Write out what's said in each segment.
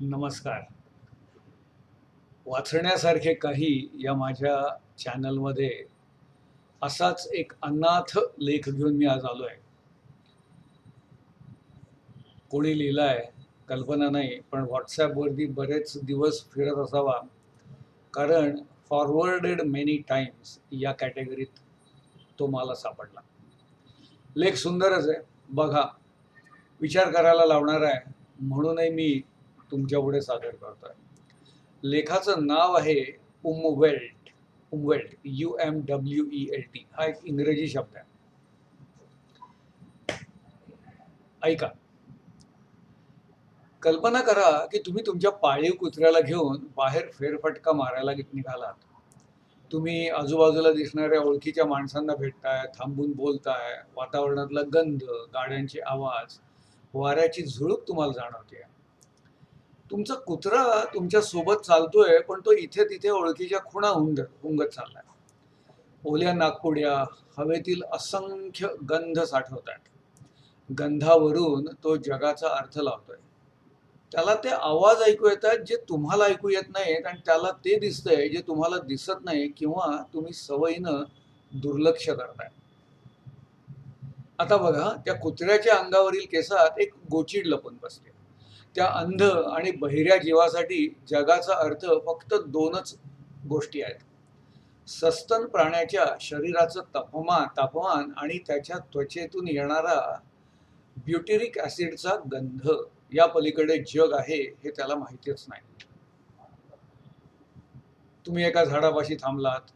नमस्कार. वाचण्यासारखे काही या माझ्या चॅनलमध्ये असाच एक अनाथ लेख घेऊन मी आज आलो आहे कोणी लिहिलाय कल्पना नाही पण व्हॉट्सॲपवरती बरेच दिवस फिरत असावा. कारण फॉरवर्डेड मेनी टाइम्स या कॅटेगरीत तो मला सापडला. लेख सुंदरच आहे. बघा विचार करायला लावणार आहे. म्हणूनही मी तुमच्यापुढे सादर करतोय. लेखाचं नाव आहे umwelt umwelt U M W E L T. हा एक इंग्रजी शब्द आहे. ऐका. कल्पना करा की तुम्ही तुमच्या पाळीव कुत्र्याला घेऊन बाहेर फेरफटका मारायला निघालात. तुम्ही आजूबाजूला दिसणाऱ्या ओळखीच्या माणसांना भेटताय थांबून बोलताय वातावरणातला गंध गाड्यांचे आवाज वाऱ्याची झुळूक तुम्हाला जाणवते तुमचा कुत्रा तुमच्यासोबत चालतोय पण तो इथे तिथे ओळखीच्या खुणा हुंद हुंगत चाललाय. ओल्या नागपुड्या हवेतील असंख्य गंध साठवतात. गंधावरून तो जगाचा अर्थ लावतोय. त्याला ते आवाज ऐकू येतात जे तुम्हाला ऐकू येत नाहीत आणि त्याला ते दिसतंय जे तुम्हाला दिसत नाही किंवा तुम्ही सवयीनं दुर्लक्ष करताय. आता बघा त्या कुत्र्याच्या अंगावरील केसात एक गोचीड लपून बसते त्या अंध आणि बहिऱ्या जीवासाठी जगाचा अर्थ फक्त दोनच गोष्टी आहेत. सस्तन प्राण्याच्या शरीराचं तापमान तापमान आणि त्याच्या त्वचेतून येणारा ब्युटेरिक ऍसिडचा गंध या पलीकडे जग आहे हे त्याला माहितीच नाही. तुम्ही एका झाडापाशी थांबलात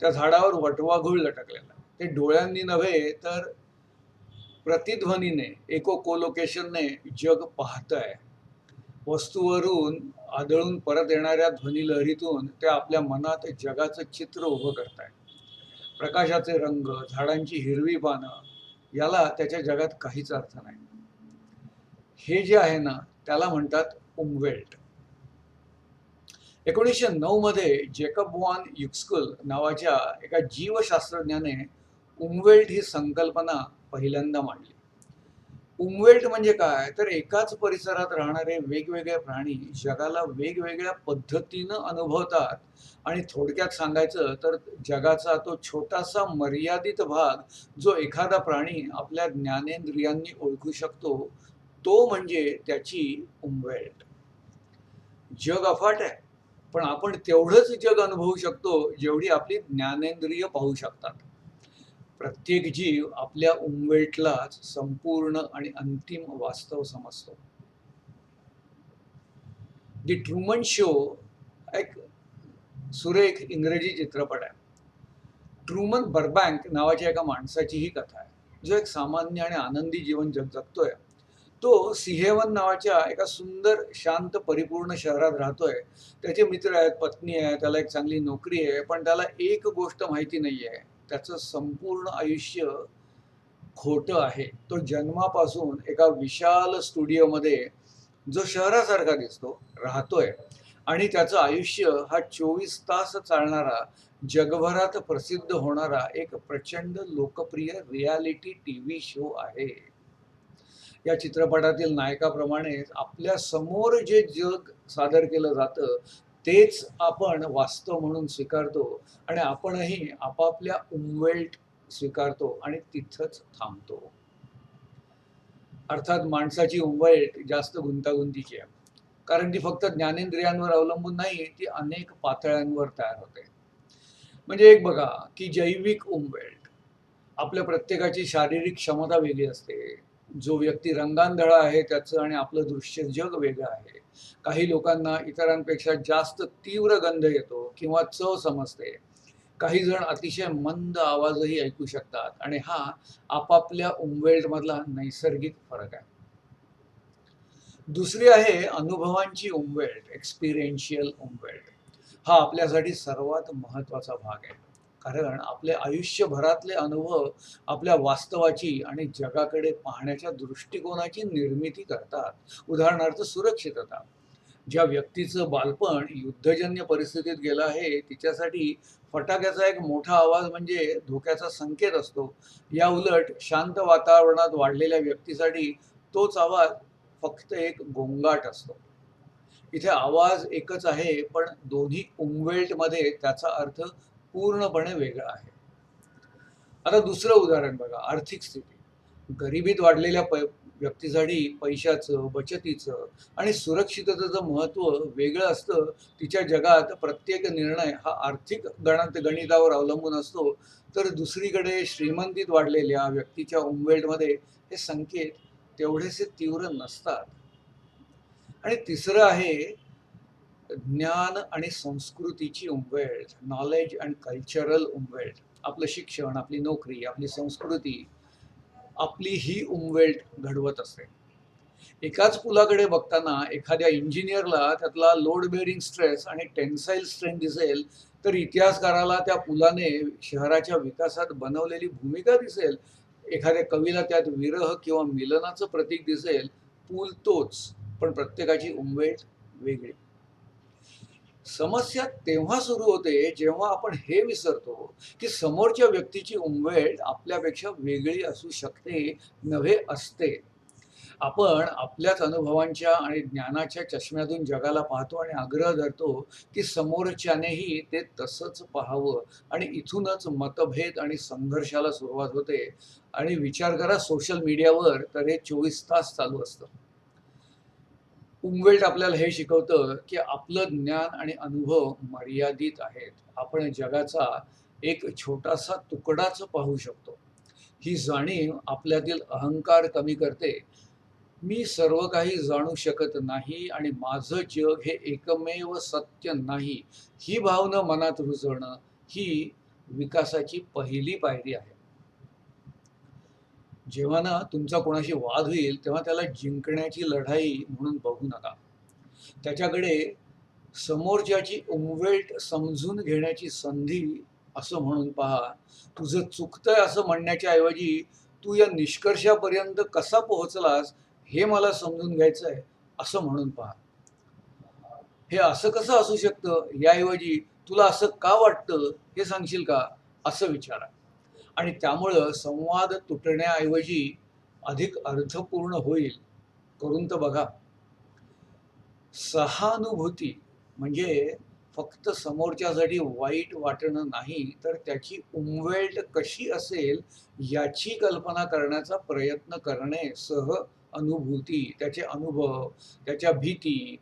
त्या झाडावर वटवाघूळ लटकलेला. ते डोळ्यांनी नव्हे तर प्रतिध्वनीने एको कोलोकेशनने जग आहे वस्तूवरून आदळून परत येणाऱ्या ध्वनिलहरीतून ते आपल्या मनात जगाचं चित्र उभं करताय प्रकाशाचे रंग झाडांची हिरवी पानं याला त्याच्या जगात काहीच अर्थ नाही. हे जे आहे ना त्याला म्हणतात उमवेल्ट. एकोणीसशे नऊ मध्ये जेकब वॉन युक्स्कुल नावाच्या एका जीवशास्त्रज्ञाने उमवेल्ट ही संकल्पना पहिल्यांदा मांडली. उमवेल्ट म्हणजे काय? तर एकाच परिसरात राहणारे वेगवेगळे प्राणी जगाला वेगवेगळ्या पद्धतीनं अनुभवतात. आणि थोडक्यात सांगायचं तर जगाचा तो छोटासा मर्यादित भाग जो एखादा प्राणी आपल्या ज्ञानेंद्रियांनी ओळखू शकतो तो म्हणजे त्याची उमवेल्ट जग अफाट आहे पण आपण तेवढंच जग अनुभवू शकतो जेवढी आपली ज्ञानेंद्रिय पाहू शकतात. प्रत्येक जीव आपल्या उमवेटलाच संपूर्ण आणि अंतिम वास्तव समजतो. दी ट्रुमन शो एक सुरेख इंग्रजी चित्रपट आहे. ट्रुमन बर्बँक नावाच्या एका माणसाची ही कथा आहे. जो एक सामान्य आणि आनंदी जीवन जग जगतोय. तो सिहेवन नावाच्या एका सुंदर शांत परिपूर्ण शहरात राहतोय. त्याचे मित्र आहेत पत्नी आहे त्याला एक चांगली नोकरी आहे पण त्याला एक गोष्ट माहिती नाही आहे त्याचं संपूर्ण आयुष्य खोटं आहे. तो जन्मापासून एका विशाल स्टुडिओमध्ये जो शहरासारखा दिसतो राहतोय. आणि त्याचं आयुष्य हा चोवीस तास चालणारा जगभरात प्रसिद्ध होणारा एक प्रचंड लोकप्रिय रियालिटी टी व्ही शो आहे. या चित्रपटातील नायकाप्रमाणेच आपल्यासमोर जे जग सादर केलं जातं तेच आपण वास्तव म्हणून स्वीकारतो आणि आपणही आपापल्या उमवेल्ट स्वीकारतो आणि तिथंच थांबतो. अर्थात माणसाची उमवेल्ट जास्त गुंतागुंतीची आहे. कारण ती फक्त ज्ञानेंद्रियांवर अवलंबून नाही ती अनेक पातळ्यांवर तयार होते. म्हणजे एक बघा की जैविक उमवेल्ट. आपल्या प्रत्येकाची शारीरिक क्षमता वेगळी असते. जो व्यक्ती रंगांधळा आहे त्याचं आणि आपलं दृश्य जग वेगळं आहे. काही लोकांना इतरांपेक्षा जास्त तीव्र गंध येतो किंवा चव समजते. काही जण अतिशय मंद आवाजही ऐकू शकतात आणि हा आपापल्या उमवेल्टमधला नैसर्गिक फरक आहे. दुसरी आहे अनुभवांची उमवेल्ट एक्सपिरियन्शियल उमवेल्ट हा आपल्यासाठी सर्वात महत्त्वाचा भाग आहे. कारण आपले आयुष्यभरातले अनुभव आपल्या वास्तवाची आणि जगाकडे पाहण्याच्या दृष्टिकोनाची निर्मिती करतात. उदाहरणार्थ सुरक्षितता. ज्या व्यक्तीचं बालपण युद्धजन्य परिस्थितीत गेलं आहे तिच्यासाठी फटाक्याचा एक मोठा आवाज म्हणजे धोक्याचा संकेत असतो. या उलट शांत वातावरणात वाढलेल्या व्यक्तीसाठी तोच आवाज फक्त एक गोंगाट असतो. इथे आवाज एकच आहे पण दोन्ही उमवेल्टमध्ये त्याचा अर्थ पूर्णपणे वेगळा आहे. आता दुसरं उदाहरण बघा आर्थिक स्थिती. गरिबीत वाढलेल्या पै व्यक्तीसाठी पैशाचं बचतीचं आणि सुरक्षिततेचं महत्त्व वेगळं असतं तिच्या जगात प्रत्येक निर्णय हा आर्थिक गणात गणितावर अवलंबून असतो. तर दुसरीकडे श्रीमंतीत वाढलेल्या व्यक्तीच्या उमवेल्टमध्ये हे संकेत तेवढेसे तीव्र नसतात. आणि तिसरं आहे ज्ञान आणि संस्कृतीची umwelt knowledge and cultural umwelt आपलं शिक्षण आपली नोकरी आपली संस्कृती आपली ही उमवेळ घडवत असते. एकाच पुलाकडे बघताना एखाद्या इंजिनियरला त्यातला लोड बेअरिंग स्ट्रेस आणि टेन्साईल स्ट्रेंथ दिसेल तर इतिहासकाराला त्या पुलाने शहराच्या विकासात बनवलेली भूमिका दिसेल. एखाद्या कवीला त्यात विरह किंवा मिलनाचं प्रतीक दिसेल. पूल तोच पण प्रत्येकाची उमवेळ वेगळी. समस्या तेव्हा सुरू होते जेव्हा आपण हे विसरतो की समोरच्या व्यक्तीची उमवेळ आपल्यापेक्षा वेगळी असू शकते नव्हे असते. आपण आपल्याच अनुभवांच्या आणि ज्ञानाच्या चष्म्यातून जगाला पाहतो आणि आग्रह धरतो की समोरच्यानेही ते तसंच पाहावं आणि इथूनच मतभेद आणि संघर्षाला सुरुवात होते. आणि विचार करा सोशल मीडियावर तर हे चोवीस तास चालू असतं. उमवेल्ट आपल्याला हे शिकवतं की आपलं ज्ञान आणि अनुभव मर्यादित आहेत. आपण जगाचा एक छोटासा तुकडाच पाहू शकतो. ही जाणीव आपल्यातील अहंकार कमी करते. मी सर्व काही जाणू शकत नाही आणि माझं जग हे एकमेव सत्य नाही. ही भावना मनात रुजवणं ही विकासाची पहिली पायरी आहे. जेव्हा ना तुमचा कोणाशी वाद होईल तेव्हा त्याला जिंकण्याची लढाई म्हणून बघू नका. त्याच्याकडे समोरच्याची उमवेल्ट समजून घेण्याची संधी असं म्हणून पहा. तुझं चुकतंय असं म्हणण्याच्या ऐवजी तू या निष्कर्षापर्यंत कसा पोहोचलास हे मला समजून घ्यायचं आहे असं म्हणून पहा. हे असं कसं असू शकतं? याऐवजी तुला असं का वाटतं हे सांगशील का? असं विचारा. आणि त्यामुळं संवाद तुटण्याऐवजी अधिक अर्थपूर्ण होईल करून तर बघा. सहानुभूती म्हणजे फक्त समोरच्यासाठी वाईट वाटणं नाही तर त्याची उमवेल्ट कशी असेल याची कल्पना करण्याचा प्रयत्न करणे सह अनुभूती त्याचे अनुभव त्याच्या भीती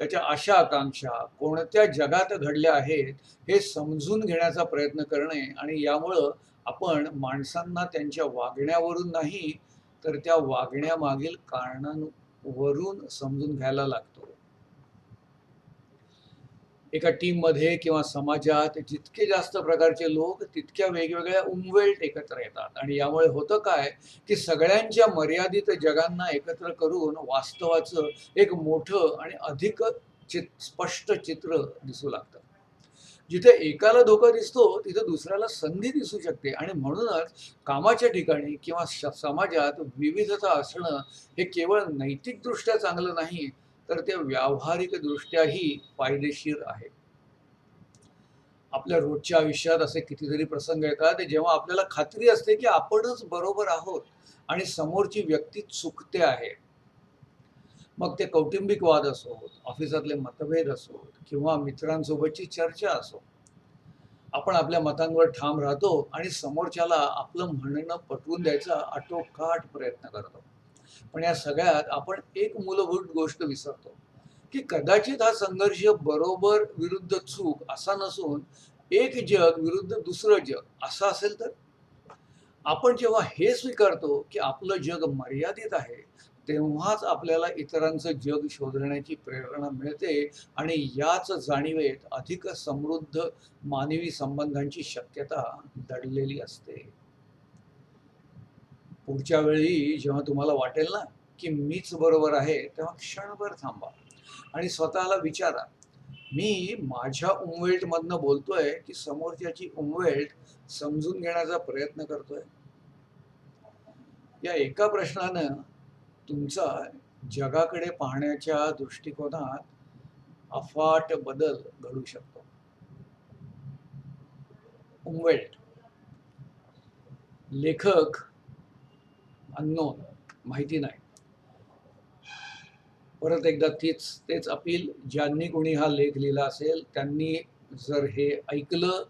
त्याच्या आशा आकांक्षा कोणत्या जगात घडल्या आहेत हे समजून घेण्याचा प्रयत्न करणे आणि यामुळं आपण माणसांना त्यांच्या वागण्यावरून नाही तर त्या वागण्यामागील कारणांवरून समजून घ्यायला लागतो. एका टीममध्ये किंवा समाजात जितके जास्त प्रकारचे लोक तितक्या वेगवेगळ्या उमवेल्ट एकत्र येतात. आणि यामुळे होतं काय की सगळ्यांच्या मर्यादित जगांना एकत्र करून वास्तवाचं एक मोठं आणि अधिक चित स्पष्ट चित्र दिसू लागतं. जिथे एकाला धोका दिसतो तिथे दुसऱ्याला संधी दिसू शकते. आणि म्हणूनच कामाच्या ठिकाणी किंवा समाजात विविधता असणं हे केवळ नैतिकदृष्ट्या चांगलं नाही तर ते व्यावहारिकदृष्ट्याही फायदेशीर आहे. आपल्या रोजच्या आयुष्यात असे कितीतरी प्रसंग येतात जेव्हा आपल्याला खात्री असते की आपणच बरोबर आहोत आणि समोरची व्यक्ती चुकते आहे. मग ते कौटुंबिक वाद असोत ऑफिसातले मतभेद असोत किंवा मित्रांसोबतची चर्चा असो आपण आपल्या मतांवर ठाम राहतो आणि समोरच्याला आपलं म्हणणं पटवून द्यायचा आटोकाट प्रयत्न करतो. पण या सगळ्यात आपण एक मूलभूत गोष्ट विसरतो की कदाचित हा संघर्ष बरोबर विरुद्ध चूक असा नसून एक जग विरुद्ध दुसरं जग असं असेल तर? आपण जेव्हा हे स्वीकारतो की आपलं जग मर्यादित आहे तेव्हाच आपल्याला इतरांचं जग शोधण्याची प्रेरणा मिळते आणि याच जाणीवेत अधिक समृद्ध मानवी संबंधांची शक्यता दडलेली असते. पुढच्या वेळी जेव्हा तुम्हाला वाटेल ना की मीच बरोबर आहे तेव्हा क्षणभर थांबा आणि स्वतःला विचारा मी माझ्या उमवेल्टमधनं बोलतोय की समोरच्याची उमवेल्ट समजून घेण्याचा प्रयत्न करतोय? या एका प्रश्नानं तुमचा जगाकडे पाहण्याच्या दृष्टिकोनात अफाट बदल घडू शकतो. उमवेल्ट लेखक अननोन माहिती नाही. परत एकदा तीच तेच अपील ज्यांनी कोणी हा लेख लिहिला असेल त्यांनी जर हे ऐकलं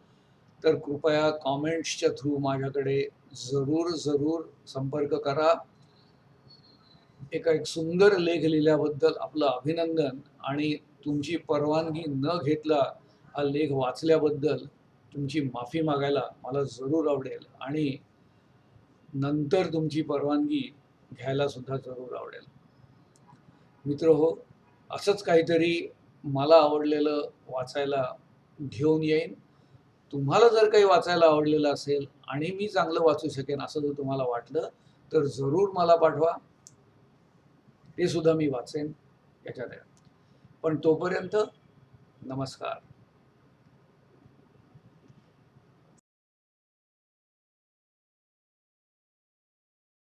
तर कृपया कॉमेंट्सच्या थ्रू माझ्याकडे जरूर जरूर संपर्क करा. एका एक सुंदर लेख लिहिल्याबद्दल आपलं अभिनंदन आणि तुमची परवानगी न घेतला हा लेख वाचल्याबद्दल तुमची माफी मागायला मला जरूर आवडेल आणि नंतर तुमची परवानगी घ्यायला सुद्धा जरूर आवडेल. मित्र हो असंच काहीतरी मला आवडलेलं वाचायला घेऊन येईन. तुम्हाला जर काही वाचायला आवडलेलं असेल आणि मी चांगलं वाचू शकेन असं जर तुम्हाला वाटलं तर जरूर मला पाठवा. ते सुद्धा मी वाचेन याच्यात आहे. पण तोपर्यंत नमस्कार.